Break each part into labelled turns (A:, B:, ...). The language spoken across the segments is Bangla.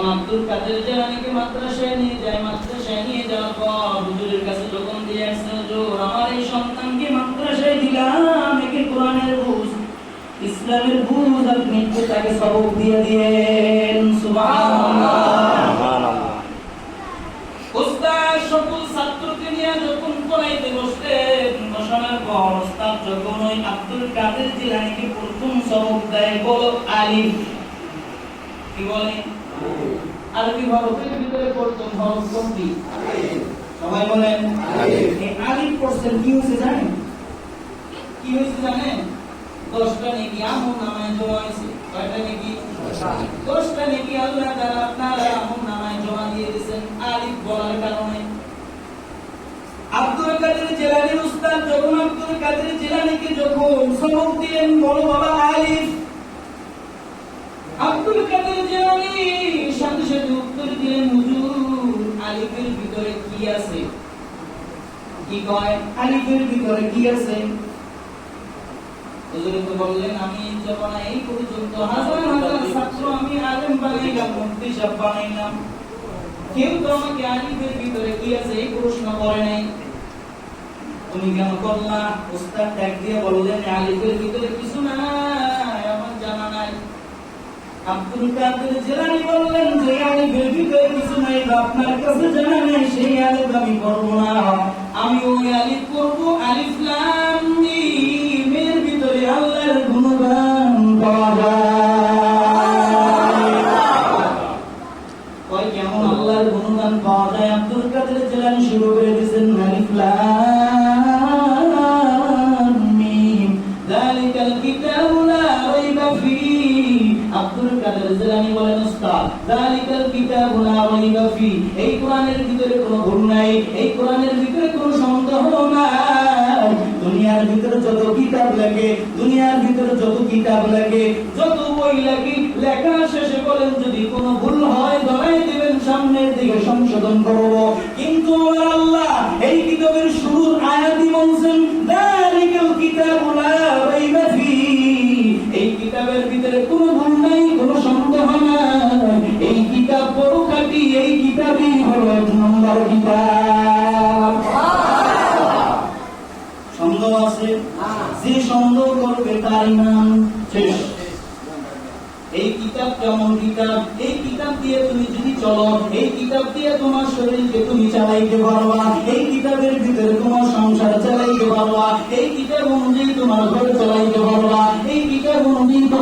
A: তখন আব্দুল কাদের জেলানিকে মাদ্রাসায় নিয়ে যায়। মাদ্রাসায় নিয়ে যাওয়ার পর হুজুরের কাছে যখন দিয়ে আসছে, হুজুর, আমার এই সন্তানকে মাদ্রাসায় দিলাম, একে কোরআনের বুঝ। ইসলামের বুঝ আপনি তাকে সবক দিয়ে দিয়েন। সুবহানাল্লাহ। সকল ছাত্রকে নিয়ে যখন পড়াইতে বসলেন, বসানোর পর উস্তাদ যখন ওই আব্দুল কাদের জিলানিকে প্রথম সবক দেয় বলো আলিফ। কি বলে? আরবি হরফের ভিতরে প্রথম হরফ কোনটি সবাই বলেন আলিফ পড়ছেন, কি হয়েছে জানেন? কি হয়েছে জানেন? দশটা নাকি আমন নামায় জমা হয়েছে কয়টা নাকি? দশটা নাকি আল্লাহ তাআলা আপনার আমন নামায় জমা দিয়ে দিয়েছেন, আলিফ বলার কারণে। আব্দুল কাদের জেলানি উস্তাদ, যখন আব্দুল কাদের জেলানিকে যখন সবক দিলেন, বড় বাবা আলিফ। আব্দুল কাদের কেউ তো আমাকে ভিতরে কি আছে এই প্রশ্ন করে নাই? তুমি কেন করলা উস্তাদ ট্যাগ দিয়ে বললেন, আলিফের ভিতরে কিছু নাই। আব্দুল কাদের জেলানি বললেন, যে আলিফের ভিতরে কিছু নাই আপনার কাছে জানা নাই, সেই আলিফ আমি পড়ব না। আমি ওই আলিফ পড়ব আলিফ লাম ভিতরে আল্লাহর গুণগান পাওয়া যায়। কেমন আল্লাহর গুণগান পাওয়া যায়? আব্দুল কাদের জেলানি শুরু করে দুনিয়ার ভিতরে যত কিতাব লাগে, দুনিয়ার ভিতরে যত কিতাব লাগে, যত বই লাগে, লেখা শেষে বলেন, যদি কোনো ভুল হয় ধরাই দিবেন সামনের দিকে সংশোধন করব। কিন্তু আল্লাহ এই কিতাবের শুরুর কিতাবই হলো এক নম্বর কিতাব। সন্দেহ আছে? যে সন্দেহ করবে তার ইমান শেষ। এই কিতাব কেমন কিতাব? এই কিতাব দিয়ে তুমি যদি চলো, এই কিতাব দিয়ে তোমার শরীরকে তুমি চালাইতে পারবা। এই কিতাবের ভিতরে তোমার সংসার চালাইতে পারবা। এই কিতাব অনুযায়ী তোমার ঘর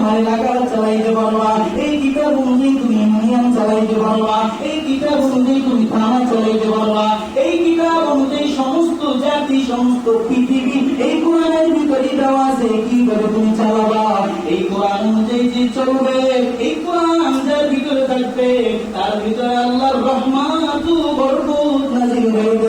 A: তোমার এলাকা চালাইতে পারবা এই কিতাব অনুযায়ী তুমি ইউনিয়ন চালাইতে পারবা এই কিতাব অনুযায়ী তুমি থানা চালাইতে পারবা এই কিতাব অনুযায়ী সমস্ত জাতি, সমস্ত পৃথিবী, এই কোরআনের ভিতরে দেওয়া আছে, কি করে তুমি চালাবা? এই কোরআন অনুযায়ী যে চলবে, এই কোরআন যার ভিতরে থাকবে, তার ভিতরে আল্লাহর রহমাত বরকত